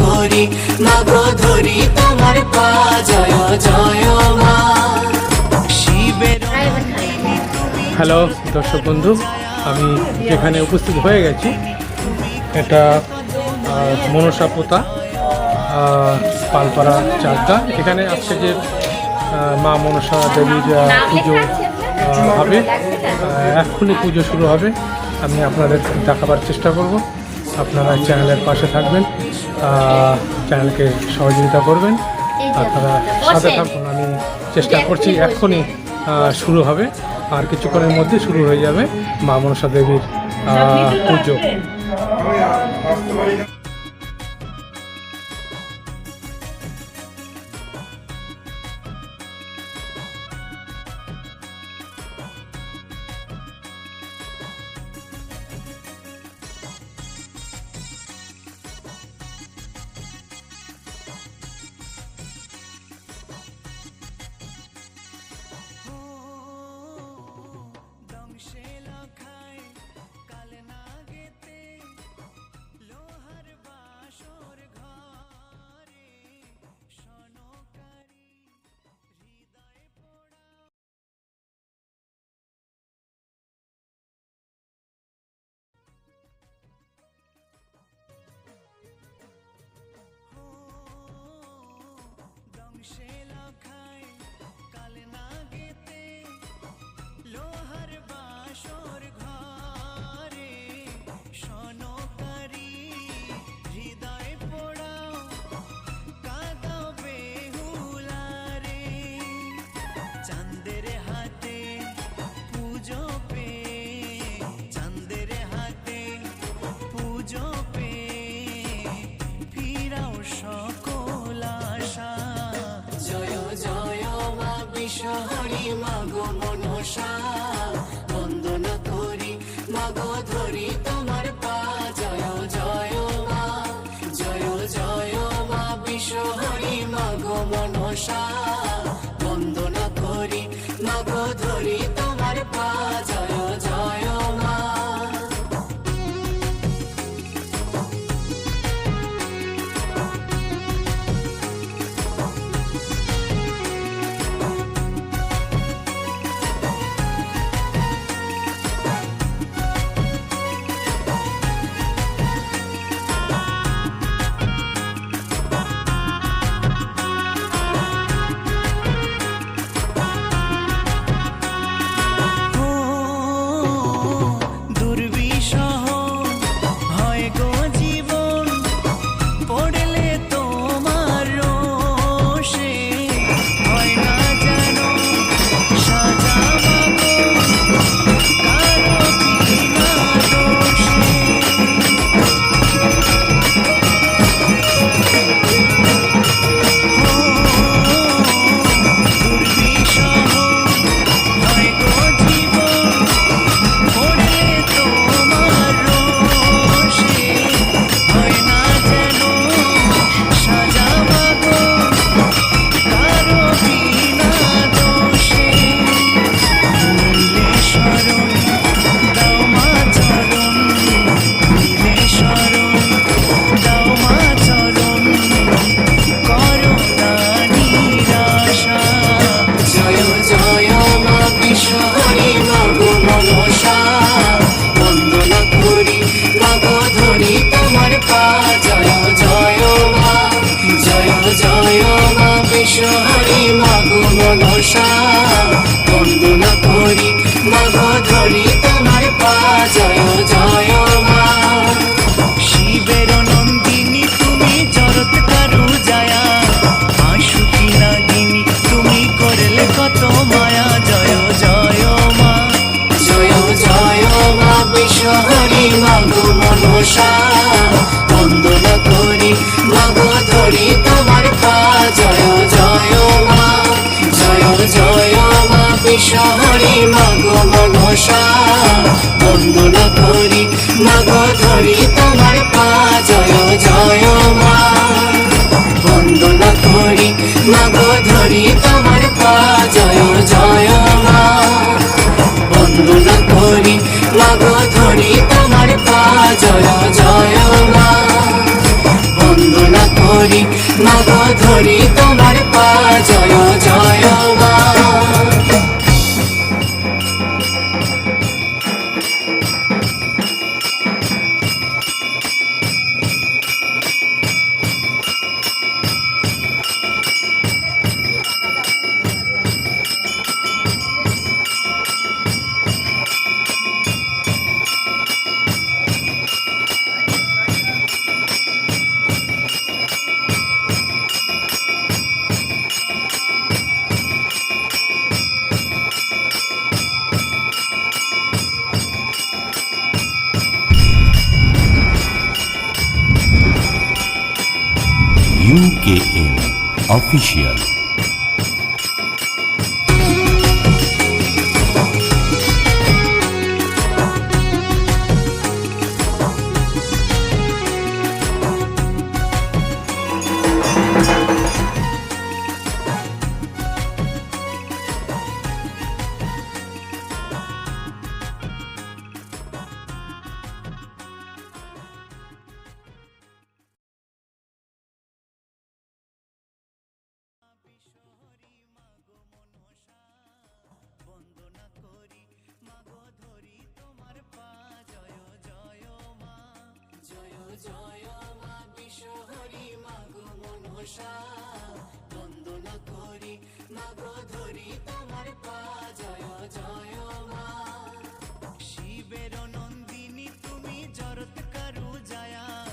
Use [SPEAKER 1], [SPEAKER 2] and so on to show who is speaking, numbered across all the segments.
[SPEAKER 1] করি ধরি তোমার পা, জয় জয় মা। শিবের
[SPEAKER 2] হ্যালো, দর্শক বন্ধু, আমি যেখানে উপস্থিত হয়ে গেছি, এটা মনসা পোতা পালপাড়া চাকদা এখানে আজকে যে মা মনসা দেবীর পুজো হবে এক্ষুনি পুজো শুরু হবে। আমি আপনাদের দেখাবার চেষ্টা করব। আপনারা চ্যানেলের পাশে থাকবেন চ্যানেলকে সহযোগিতা করবেন। আপনারা সাথে থাকুন আমি চেষ্টা করছি এখনই শুরু হবে। আর কিছুক্ষণের মধ্যে শুরু হয়ে যাবে মা মনসা দেবীর পুজো।
[SPEAKER 1] মনসা ধরি তোমার পা, জয় জয় মা। বন্দনা করি মা ধরি তোমার পা, জয় জয় মা। বন্দনা করি মা ধরি তোমার পা, জয় জয় মা। বন্দনা করি মা ধরি তোমার UKM official. জয় মা
[SPEAKER 2] বিশ্বহরি মাগো মনসা। বন্দনা করি মাগো ধরি তোমার পা। জয় জয় মা। শিবের নন্দিনী, তুমি জরত কারু জায়া।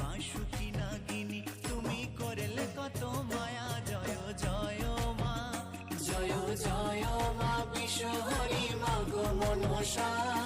[SPEAKER 2] বাঁশুকি নাগিনী, তুমি করলে কত মায়া। জয় জয় মা। জয় জয় মা বিশ্বহরি মাগো মনসা।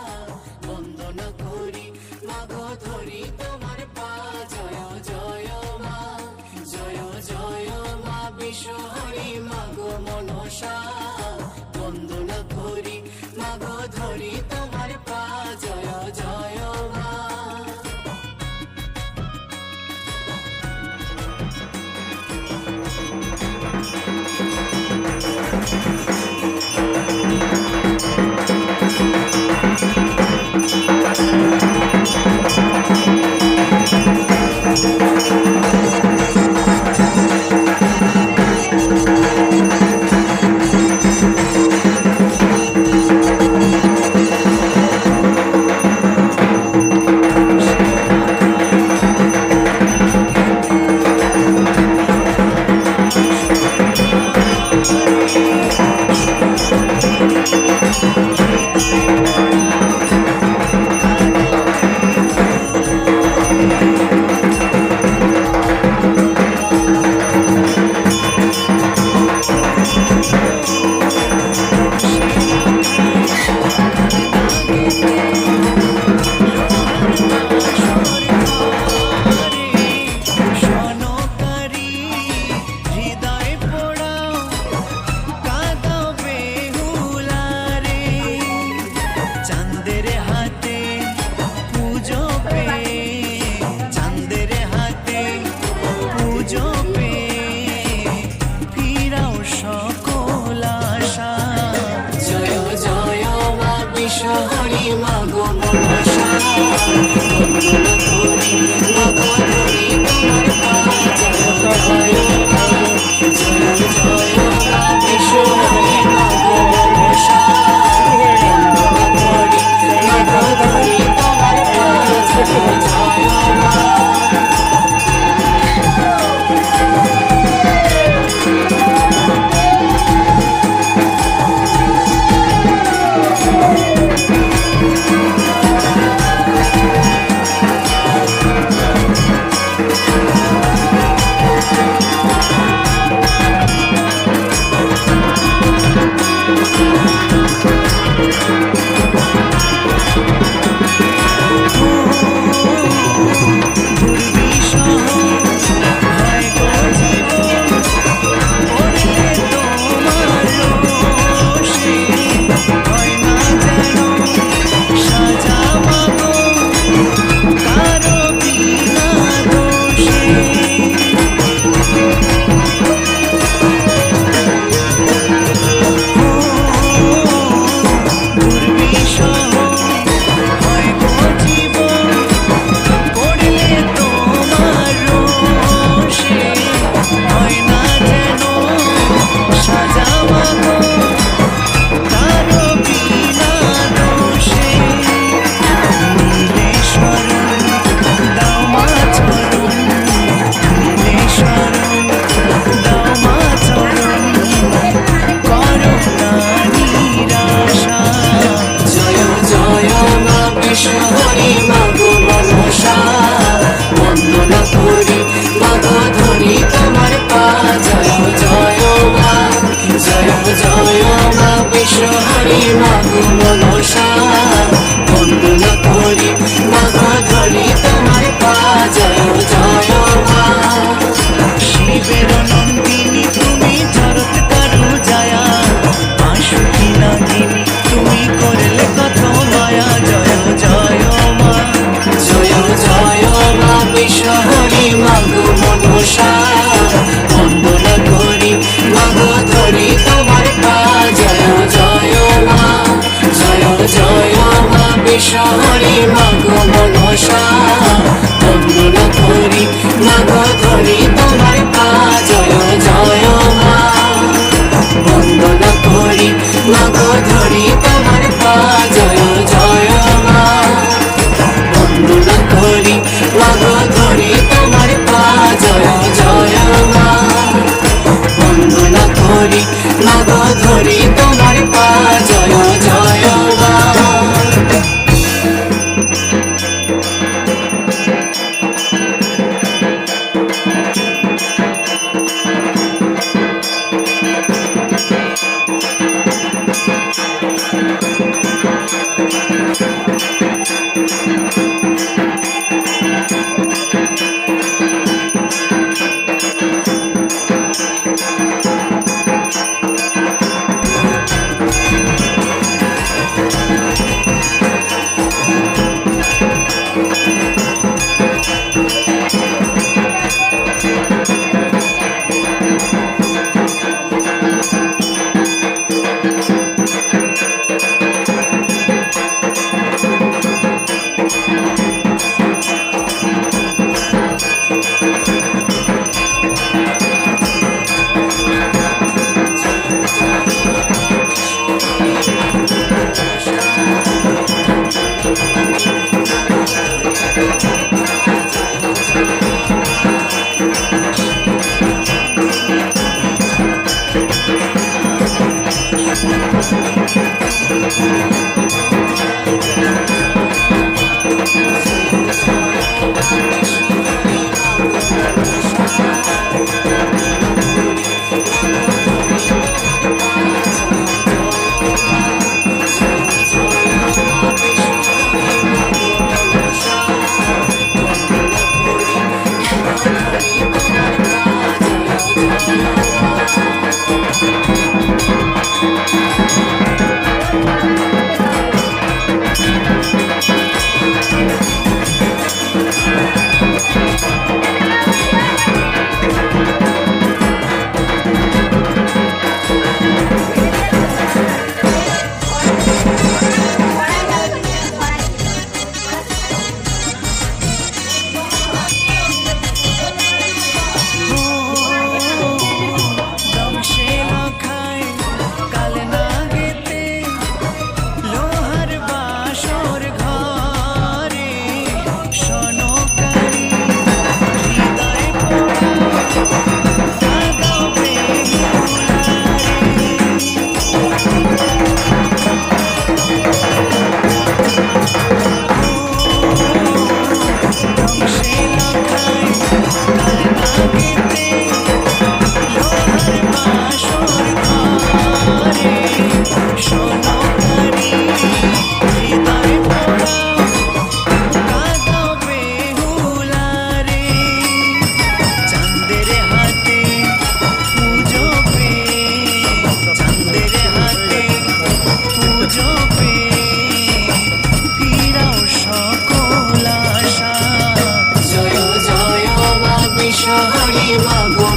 [SPEAKER 2] ah ah